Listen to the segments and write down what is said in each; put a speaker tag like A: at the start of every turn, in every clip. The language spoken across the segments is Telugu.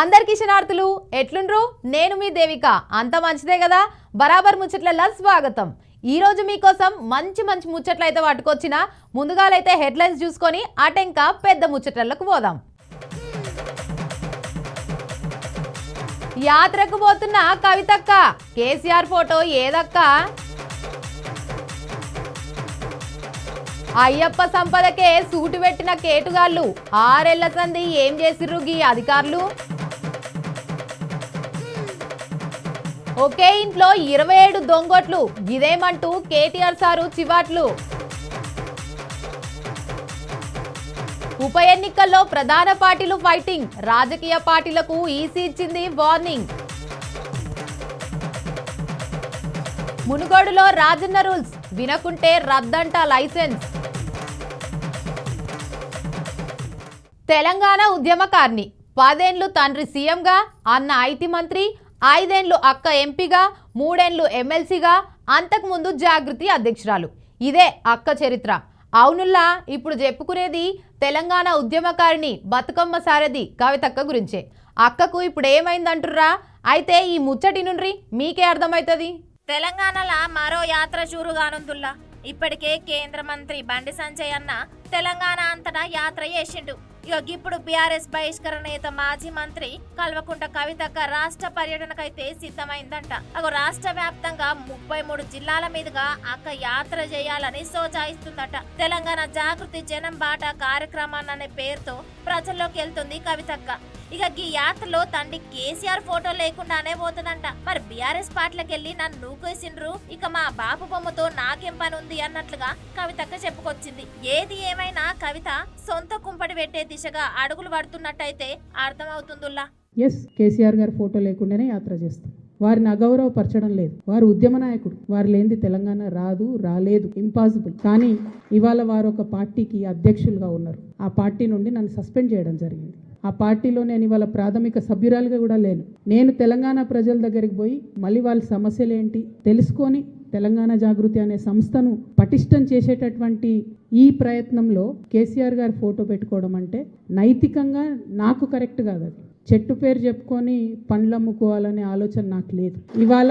A: అందరికి శనార్థులు ఎట్లుండ్రు? నేను మీ దేవిక. అంత మంచిదే కదా? బరాబర్ ముచ్చట్లలో స్వాగతం. ఈ రోజు మీకోసం మంచి మంచి ముచ్చట్లు అయితే పట్టుకొచ్చిన ముందుగాలైతే హెడ్లైన్స్ చూసుకొని అటెంక పెద్ద ముచ్చట్లకు పోదాం. యాత్రకు పోతున్న కవితక్క కేసీఆర్ ఫోటో ఏదక్క? అయ్యప్ప సంపదకే సూటు పెట్టిన కేటుగాళ్ళు ఆరెళ్ళ సంది ఏం చేసిర్రు గీ అధికారులు? ఒకే ఇంట్లో ఇరవై ఏడు దొంగోట్లు. ఇదేమంటూ కేటీఆర్ సారు చివాట్లు. ఉప ఎన్నికల్లో ప్రధాన పార్టీలు ఫైటింగ్. రాజకీయ పార్టీలకు ఈసీ ఇచ్చింది వార్నింగ్. మునుగోడులో రాజన్న రూల్స్. వినకుంటే రద్దంట లైసెన్స్. తెలంగాణ ఉద్యమకారిణి పదేండ్లు తండ్రి సీఎంగా అన్న ఐటీ మంత్రి ఐదేండ్లు అక్క ఎంపీగా మూడేండ్లు ఎమ్మెల్సీగా అంతకుముందు జాగృతి అధ్యక్షురాలు. ఇదే అక్క చరిత్ర. అవునుల్లా ఇప్పుడు చెప్పుకునేది తెలంగాణ ఉద్యమకారిణి బతుకమ్మ సారథి కవితక్క గురించే. అక్కకు ఇప్పుడు ఏమైందంటుర్రా అయితే ఈ ముచ్చటి నుండి మీకే అర్థమవుతుంది
B: తెలంగాణలా మరో యాత్ర చూరుగానుందుల్లా ఇప్పటికే కేంద్ర మంత్రి బండి సంజయ్ అన్న తెలంగాణ అంతటా యాత్ర చేసిండు. ఇక ఇప్పుడు బీఆర్ఎస్ బహిష్కరణ నేత మాజీ మంత్రి కల్వకుంట కవితక్క రాష్ట్ర పర్యటనకైతే సిద్ధమైందంట. అగో రాష్ట్ర వ్యాప్తంగా ముప్పై మూడు జిల్లాల మీదుగా అక్క యాత్ర చేయాలని సోచాయిస్తుందట. తెలంగాణ జాగృతి జనం బాట కార్యక్రమాన్ని అనే పేరుతో ప్రజల్లోకి వెళ్తుంది కవితక్క ఇక ఈ యాత్రలో తండ్రి కేసీఆర్ ఫోటో లేకుండానే పోతుందంట. మరి బీఆర్ఎస్ పార్టీలకు వెళ్ళి నన్ను నూకేసిండ్రు? ఇక మా బాబు బొమ్మతో నాకేం పని ఉంది అన్నట్లుగా కవితక్క చెప్పుకొచ్చింది. ఏది ఏమైనా కవిత సొంత కుంపటి పెట్టే దిశగా అడుగులు పడుతున్నట్టయితే అర్థమవుతుందిలా
C: ఎస్ కేసీఆర్ గారి ఫోటో లేకుండానే యాత్ర చేస్తాం వారిని అగౌరవపరచడం లేదు. వారు ఉద్యమ నాయకుడు. వారు లేనిది తెలంగాణ రాదు రాలేదు. ఇంపాసిబుల్ కానీ ఇవాళ వారు ఒక పార్టీకి అధ్యక్షులుగా ఉన్నారు. ఆ పార్టీ నుండి నన్ను సస్పెండ్ చేయడం జరిగింది. ఆ పార్టీలో నేను ఇవాళ ప్రాథమిక సభ్యురాలుగా కూడా లేను. నేను తెలంగాణ ప్రజల దగ్గరికి పోయి మళ్ళీ వాళ్ళ సమస్యలు ఏంటి తెలుసుకొని తెలంగాణ జాగృతి అనే సంస్థను పటిష్టం చేసేటటువంటి ఈ ప్రయత్నంలో కేసీఆర్ గారి ఫోటో పెట్టుకోవడం అంటే నైతికంగా నాకు కరెక్ట్ కాదు అది. చెట్టు పేరు చెప్పుకొని పండ్లు అమ్ముకోవాలనే ఆలోచన నాకు లేదు. ఇవాళ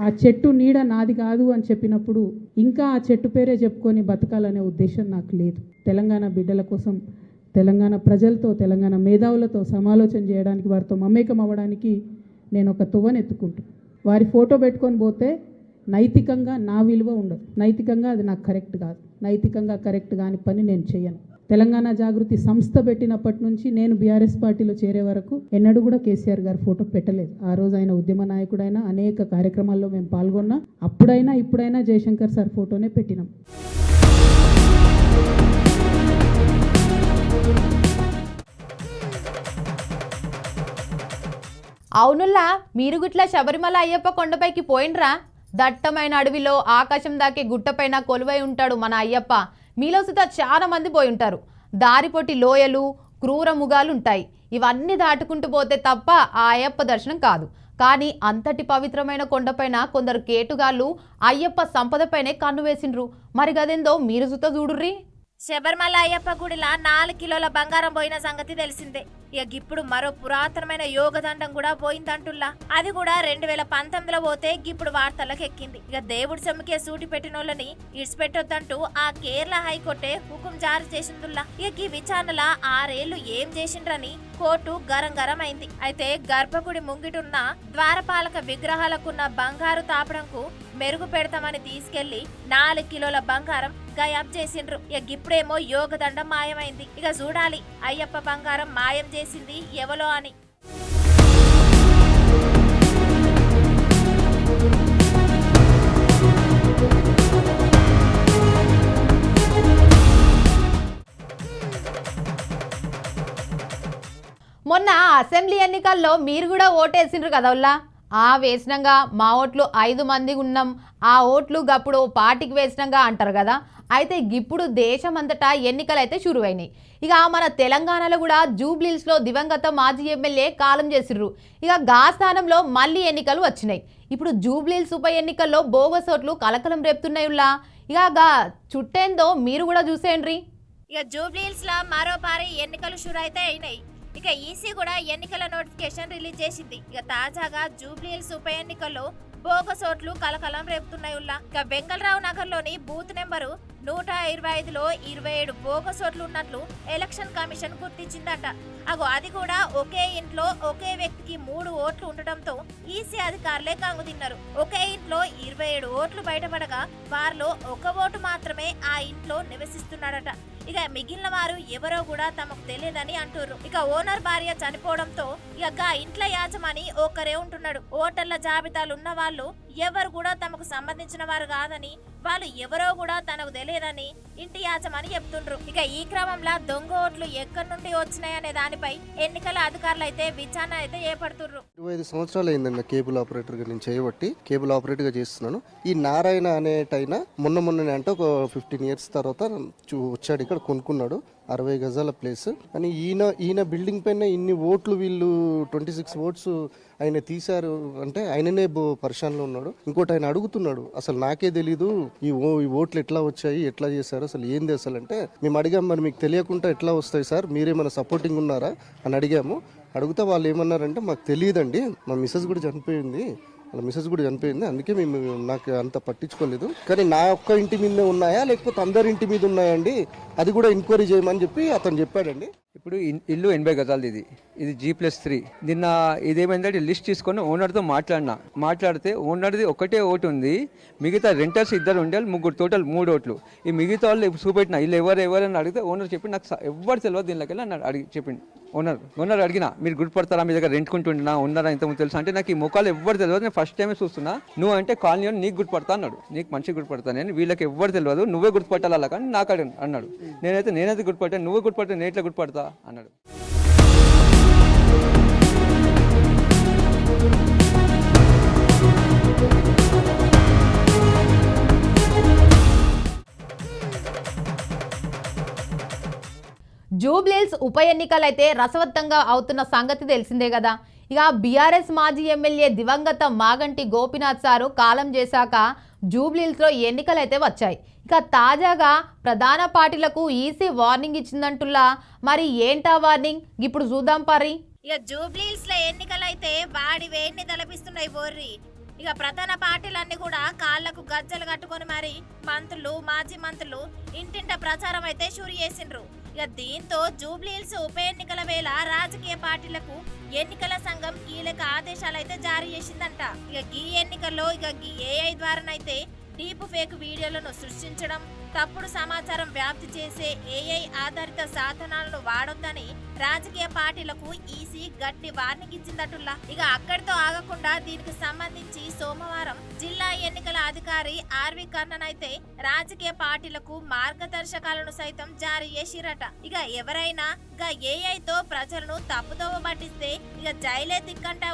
C: ఆ చెట్టు నీడ నాది కాదు అని చెప్పినప్పుడు ఇంకా ఆ చెట్టు పేరే చెప్పుకొని బతకాలనే ఉద్దేశం నాకు లేదు. తెలంగాణ బిడ్డల కోసం తెలంగాణ ప్రజలతో తెలంగాణ మేధావులతో సమాలోచన చేయడానికి వారితో మమేకం అవ్వడానికి నేను ఒక తువ్వను ఎత్తుకుంటాను వారి ఫోటో పెట్టుకొని పోతే నైతికంగా నా విలువ ఉండదు. నైతికంగా అది నాకు కరెక్ట్ కాదు. నైతికంగా కరెక్ట్ కాని పని నేను చేయను. తెలంగాణ జాగృతి సంస్థ పెట్టినప్పటి నుంచి నేను బీఆర్ఎస్ పార్టీలో చేరే వరకు ఎన్నడూ కూడా కేసీఆర్ గారి ఫోటో పెట్టలేదు. ఆ రోజు ఆయన ఉద్యమ నాయకుడైనా అనేక కార్యక్రమాల్లో మేము పాల్గొన్నా అప్పుడైనా ఇప్పుడైనా జయశంకర్ సార్ ఫోటోనే పెట్టినాం.
A: అవునుల్లా మీరు గుట్ల శబరిమల అయ్యప్ప కొండపైకి పోయినరా దట్టమైన అడవిలో ఆకాశం దాకే గుట్టపైన కొలువై ఉంటాడు మన అయ్యప్ప. మీలో సుత చాలా మంది పోయి ఉంటారు దారిపొట్టి లోయలు క్రూర ముగాలు ఉంటాయి ఇవన్నీ దాటుకుంటూ పోతే తప్ప ఆ అయ్యప్ప దర్శనం కాదు. కానీ అంతటి పవిత్రమైన కొండపైన కొందరు కేటుగాళ్ళు అయ్యప్ప సంపదపైనే కన్ను వేసిండ్రు. మరి గదేందో మీరు సుత చూడుర్రి.
B: శబరిమల అయ్యప్ప గుడిలా నాలుగు కిలోల బంగారం పోయిన సంగతి తెలిసిందే. ఇక ఇప్పుడు మరో పురాతనమైన యోగదండం కూడా పోయిందంటుల్లా. అది కూడా రెండు వేల పంతొమ్మిదిలో పోతే ఇప్పుడు వార్తలకు ఎక్కింది ఇక దేవుడి సొమ్ముకే సూటి పెట్టినోళ్ళని ఇడిచిపెట్టొద్దంటూ ఆ కేరళ హైకోర్టే హుకుం జారీ చేసిందుల్లా. ఇక ఈ విచారణల ఆరేళ్ళు ఏం చేసిండ్రని కోర్టు గరం గరం అయింది అయితే గర్భగుడి ముంగిటున్న ద్వారపాలక విగ్రహాలకున్న బంగారు తాపడంకు మెరుగు పెడతామని తీసుకెళ్ళి నాలుగు కిలోల బంగారం గాయాబ్ చేసిండ్రు. ఇక ఇప్పుడేమో యోగదండం మాయమైంది. ఇక చూడాలి అయ్యప్ప బంగారం మాయం చేసింది ఎవలో అని.
A: మొన్న అసెంబ్లీ ఎన్నికల్లో మీరు కూడా ఓటేసిండ్రు కదా ఆ వేసినంగా మా ఓట్లు ఐదు మంది ఉన్నాం ఆ ఓట్లు గప్పుడు పార్టీకి వేసినంగా అంటారు కదా. అయితే ఇప్పుడు దేశమంతటా ఎన్నికలు అయితే అయినాయి ఇక మన తెలంగాణలో కూడా జూబ్లీస్లో దివంగత మాజీ ఎమ్మెల్యే కాలం చేసిర్రు. ఇక గా స్థానంలో మళ్ళీ ఎన్నికలు వచ్చినాయి. ఇప్పుడు జూబ్లీల్స్ ఉప ఎన్నికల్లో బోగస్ ఓట్లు కలకలం రేపుతున్నాయుల్లా. ఇక గా చుట్టేందో మీరు కూడా చూసేయండి
B: ఇక జూబ్లీల్స్లో లా మరో పారి ఎన్నికలు షురైతే అయితే అయినాయి. ఇక ఈసీ కూడా ఎన్నికల నోటిఫికేషన్ రిలీజ్ చేసింది. ఇక తాజాగా జూబ్లీహిల్స్ ఉప ఎన్నికల్లో బోగస్ ఓట్లు కలకలం రేపుతున్నాయి ఉల్లా. ఇక వెంకలరావు నగర్లోని బూత్ నెంబరు నూట ఇరవై ఐదులో ఇరవై ఏడు బోగస్ ఓట్లు ఉన్నట్లు ఎలక్షన్ కమిషన్ గుర్తించిందట. అగో అది కూడా ఒకే ఇంట్లో ఒకే వ్యక్తికి మూడు ఓట్లు ఉండటంతో ఈసీ అధికారులే కంగుతిన్నారు. ఒకే ఇంట్లో ఇరవై ఏడు ఓట్లు బయటపడగా వారిలో ఒక ఓటు మాత్రమే ఆ ఇంట్లో నివసిస్తున్నాడట. ఇక మిగిలిన వారు ఎవరో కూడా తమకు తెలియదని అంటుర్రు. ఇక ఓనర్ భార్య చనిపోవడంతో ఇక ఇంట్లో ఇంట్ల యాజమాని ఒకరే ఉంటున్నాడు. ఓటర్ల జాబితాలు ఉన్న వాళ్ళు ఎవరు కూడా తమకు సంబంధించిన వారు కాదని వాళ్ళు ఎవరో కూడా తనకు తెలియదని ఇంటి యాజమాని చెప్తుండ్రు. ఇక ఈ క్రమంలో దొంగ ఓట్లు ఎక్కడి నుండి వచ్చినాయనే దానిపై ఎన్నికల అధికారులు అయితే విచారణ అయితే చేపడుతుర్రు
D: ఇరవై ఐదు సంవత్సరాలు అయిందండి కేబుల్ ఆపరేటర్గా నేను చేయబట్టి కేబుల్ ఆపరేటర్గా చేస్తున్నాను. ఈ నారాయణ అనేటైన మొన్న మొన్ననే అంటే ఒక ఫిఫ్టీన్ ఇయర్స్ తర్వాత వచ్చాడు ఇక్కడ కొనుక్కున్నాడు. అరవై గజాల ప్లేస్ కానీ ఈయన ఈయన బిల్డింగ్ పైన ఇన్ని ఓట్లు వీళ్ళు ట్వంటీ సిక్స్ ఓట్స్ ఆయన తీశారు అంటే ఆయననే బో- పరిశానలో ఉన్నాడు. ఇంకోటి ఆయన అడుగుతున్నాడు అసలు నాకే తెలీదు ఈ ఓ ఈ ఓట్లు ఎట్లా వచ్చాయి ఎట్లా చేశారు అసలు ఏంది అసలు? అంటే మేము అడిగాం మరి మీకు తెలియకుండా ఎట్లా వస్తాయి సార్? మీరేమైనా సపోర్టింగ్ ఉన్నారా? అని అడిగాము. అడిగితే వాళ్ళు ఏమన్నారంటే మాకు తెలియదండి మా మిస్సెస్ కూడా చనిపోయింది వాళ్ళ మిస్సెస్ కూడా చనిపోయింది. అందుకే మేము నాకు అంత పట్టించుకోలేదు. కానీ నా ఒక్క ఇంటి మీదే ఉన్నాయా? లేకపోతే అందరి ఇంటి మీద ఉన్నాయండి అది కూడా ఎంక్వైరీ చేయమని చెప్పి అతను చెప్పాడండి.
E: ఇప్పుడు ఇల్లు ఎనభై గజాలది ఇది. ఇది జీ ప్లస్ త్రీ నిన్న ఇదేమైందంటే లిస్ట్ తీసుకొని ఓనర్తో మాట్లాడినా. మాట్లాడితే ఓనర్ది ఒకటే ఓటు ఉంది. మిగతా రెంటర్స్ ఇద్దరు ఉండాలి ముగ్గురు టోటల్ మూడు ఓట్లు. ఈ మిగతా వాళ్ళు ఇప్పుడు చూపెట్టిన ఇల్లు ఎవరు ఎవరు అడిగితే ఓనర్ చెప్పి నాకు ఎవరు తెలియదు దీనిలోకి వెళ్ళి అడిగి చెప్పింది ఓనర్ ఓనర్ అడిగిన మీరు గుర్తుపడతారా? మీ దగ్గర రెంట్కుంటున్నా ఉన్నారా? ఇంతకుముందు తెలుసు? అంటే నాకు ఈ ముఖాలు ఎవరు తెలియదు నేను ఫస్ట్ టైమే చూస్తున్నా. నువ్వు అంటే కాలనీ నీకు గుర్తుపడతా అన్నాడు. నీకు మంచిగా గుర్తుపడతా. నేను వీళ్ళకి ఎవరు తెలియదు నువ్వే గుర్తుపట్టాలి అలా కానీ నాకు అడిగాను అన్నాడు. నేనైతే నేనైతే గుర్తుపట్టాను. నువ్వే గుర్తుపడితే నేను ఎట్లా గుర్తుపడతా? అన్నాడు.
A: జూబ్లీల్స్ ఉప ఎన్నికలైతే రసవత్తంగా అవుతున్న సంగతి తెలిసిందే కదా. ఇక బీఆర్ఎస్ మాజీ ఎమ్మెల్యే దివంగత మాగంటి గోపినాథ్ సారు కాలం చేశాక జూబ్లీల్స్లో ఎన్నికలైతే వచ్చాయి. ఇక తాజాగా ప్రధాన పార్టీలకు ఈసీ వార్నింగ్ ఇచ్చిందంటులా మరి ఏంటా వార్నింగ్? ఇప్పుడు చూద్దాం పరి
B: ఇక జూబ్లీస్లో ఎన్నికలైతే వాడి వేడిని తలపిస్తున్నాయి బోర్రి. ఇక ప్రధాన పార్టీలన్నీ కూడా కాళ్ళకు గజ్జలు కట్టుకొని మరి మంత్రులు మాజీ మంత్రులు ఇంటింట ప్రచారం అయితే షూరి చేసిండ్రు. ఇక దీంతో జూబ్లీహిల్స్ ఉప ఎన్నికల వేళ రాజకీయ పార్టీలకు ఎన్నికల సంఘం కీలక ఆదేశాలు అయితే జారీ చేసిందంట. ఇక ఈ ఎన్నికల్లో ఇక ఏఐ ద్వారానైతే డీప్ ఫేక్ వీడియోలను సృష్టించడం తప్పుడు సమాచారం వ్యాప్తి చేసే ఏఐ ఆధారిత సాధనాలను వాడొద్దని రాజకీయ పార్టీలకు ఈసీ గట్టి వార్నింగ్ ఇచ్చిందటుల్లా. ఇక అక్కడితో ఆగకుండా దీనికి సంబంధించి సోమవారం జిల్లా ఎన్నికల అధికారి ఆర్వి కర్ణన్ అయితే రాజకీయ పార్టీలకు మార్గదర్శకాలను సైతం జారీ చేసిరట. ఇక ఎవరైనా ఇక ఏఐతో ప్రజలను తప్పుదోవ పట్టిస్తే ఇక జైలే దిక్కంటా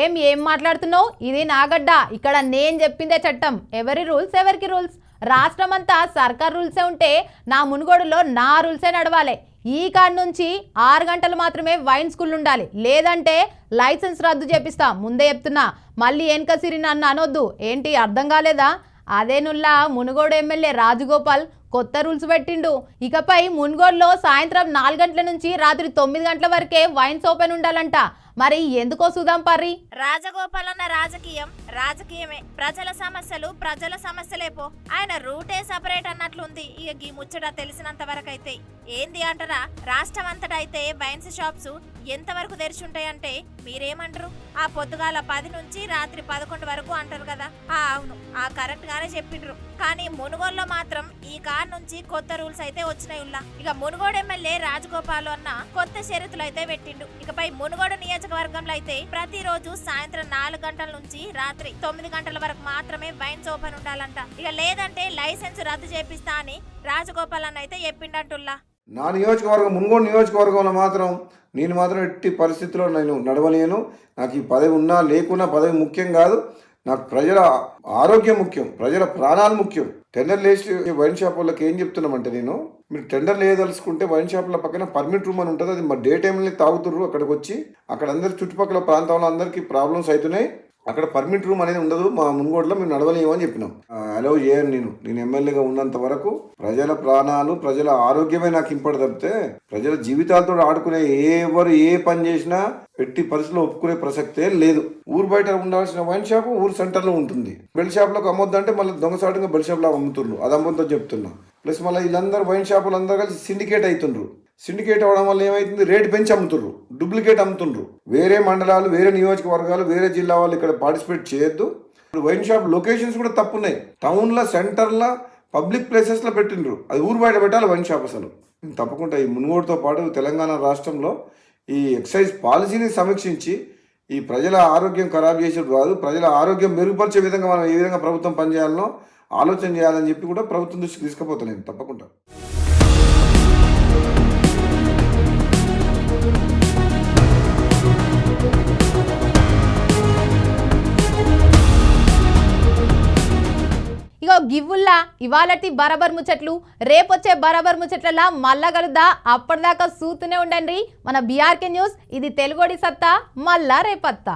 A: ఏం ఏం మాట్లాడుతున్నావు? ఇది నాగడ్డ ఇక్కడ నేను చెప్పిందే చట్టం. ఎవరి రూల్స్ ఎవరికి రూల్స్? రాష్ట్రం అంతా సర్కార్ రూల్సే ఉంటే నా మునుగోడులో నా రూల్సే నడవాలి. ఈ కాడ నుంచి ఆరు గంటలు మాత్రమే వైన్ స్కూల్ ఉండాలి. లేదంటే లైసెన్స్ రద్దు చేపిస్తా. ముందే చెప్తున్నా. మళ్ళీ వెనక సిరి నన్ను అనొద్దు. ఏంటి అర్థం కాలేదా? అదేనుల్లా మునుగోడు ఎమ్మెల్యే రాజగోపాల్ కొత్త రూల్స్ పెట్టిండు. ఇకపై మున్గోడులో సాయంత్రం నాలుగు గంటల నుంచి రాత్రి తొమ్మిది గంటల వరకే వైన్స్ ఓపెన్ ఉండాలంట. మరి ఎందుకో సుదాం పర్రి.
B: రాజగోపాల్ అన్న రాజకీయం రాజకీయమే. ప్రజల సమస్యలు ప్రజల సమస్యలేపో ఆయన రూటే సపరేట్ అన్నట్లుంది. ఇక ఈ ముచ్చట తెలిసినంత వరకు అయితే ఏంది అంటారా? రాష్ట్రం అంతటా అయితే వైన్స్ షాప్స్ ఎంతవరకు తెరిచి ఉంటాయంటే మీరేమంటారు? ఆ పొద్దుగాల పది నుంచి రాత్రి పదకొండు వరకు అంటారు కదా. ఆ అవును ఆ కరెక్ట్ గానే చెప్పిండ్రు. కానీ మునుగోడులో మాత్రం ఈ కార్ నుంచి కొత్త రూల్స్ అయితే వచ్చినాయి ఉల్లా. ఇక మునుగోడు ఎమ్మెల్యే రాజగోపాల్ అన్న కొత్త షరతులు అయితే పెట్టిండు. ఇకపై మునుగోడు నియోజకవర్గంలో అయితే ప్రతిరోజు సాయంత్రం నాలుగు గంటల నుంచి రాత్రి తొమ్మిది గంటల వరకు మాత్రమే వైన్స్ ఓపెన్ ఉండాలంట. ఇక లేదంటే లైసెన్స్ రద్దు చేపిస్తా అని రాజగోపాల్ అన్న అయితే చెప్పిండంటుల్లా.
F: నా నియోజకవర్గం మున్గోడు నియోజకవర్గంలో మాత్రం నేను మాత్రం ఎట్టి పరిస్థితుల్లో నేను నడవలేను. నాకు ఈ పదవి ఉన్నా లేకున్నా పదవి ముఖ్యం కాదు. నాకు ప్రజల ఆరోగ్యం ముఖ్యం ప్రజల ప్రాణాలు ముఖ్యం. టెండర్ లేచి వైన్ షాప్ వాళ్ళకి ఏం చెప్తున్నామంటే నేను మీరు టెండర్ లేదలుచుకుంటే వైన్ షాప్ల పక్కన పర్మిట్ రూమ్ అని ఉంటుంది అది మా డే టైంలో తాగుతుర్రు అక్కడికి వచ్చి. అక్కడ అందరి చుట్టుపక్కల ప్రాంతంలో అందరికీ ప్రాబ్లమ్స్ అవుతున్నాయి. అక్కడ పర్మిట్ రూమ్ అనేది ఉండదు. మా ముంగోడులో మేము నడవలేమని చెప్పినాం. అలౌ చేయను నేను. నేను ఎమ్మెల్యేగా ఉన్నంత వరకు ప్రజల ప్రాణాలు ప్రజల ఆరోగ్యమే నాకు ఇంపడి తప్పితే ప్రజల జీవితాలతో ఆడుకునే ఎవరు ఏ పని చేసినా పెట్టి పరిస్థితిలో ఒప్పుకునే ప్రసక్తే లేదు. ఊరు బయట ఉండాల్సిన వైన్ షాప్ ఊరు సెంటర్లో ఉంటుంది. బెల్ షాప్లోకి అమ్మొద్దంటే మళ్ళీ దొంగసాటుగా బెల్ షాప్లో అమ్ముతుర్రు అది అమ్మొద్దని చెప్తున్నా. ప్లస్ మళ్ళీ వీళ్ళందరూ వైన్ షాపులు అందరూ కలిసి సిండికేట్ అవుతుండ్రు సిండికేట్ అవడం వల్ల ఏమైతుంది? రేట్ పెంచి అమ్ముతుండ్రు. డూప్లికేట్ అమ్ముతుండ్రు. వేరే మండలాలు వేరే నియోజకవర్గాలు వేరే జిల్లా వాళ్ళు ఇక్కడ పార్టిసిపేట్ చేయొద్దు. వైన్ షాప్ లొకేషన్స్ కూడా తప్పున్నాయి. టౌన్లో సెంటర్లో పబ్లిక్ ప్లేసెస్లో పెట్టిండ్రు. అది ఊరు బయట పెట్టాలి వైన్ షాప్ అసలు. తప్పకుండా ఈ మునుగోడుతో పాటు తెలంగాణ రాష్ట్రంలో ఈ ఎక్సైజ్ పాలసీని సమీక్షించి ఈ ప్రజల ఆరోగ్యం ఖరాబ్ చేసేది కాదు ప్రజల ఆరోగ్యం మెరుగుపరిచే విధంగా మనం ఏ విధంగా ప్రభుత్వం పనిచేయాలనో ఆలోచన చేయాలని చెప్పి కూడా ప్రభుత్వం దృష్టికి తీసుకుపోతాను నేను తప్పకుండా.
A: ఇగో గివ్వుల్లా ఇవాళటి బరబర్ ముచ్చట్లు రేపొచ్చే బరబర్ ముచ్చట్లలా మళ్ళా కలుద్దా అప్పటిదాకా సూతూనే ఉండండి. మన బీఆర్కే న్యూస్ ఇది తెలుగోడి సత్తా మళ్ళా రేపత్తా.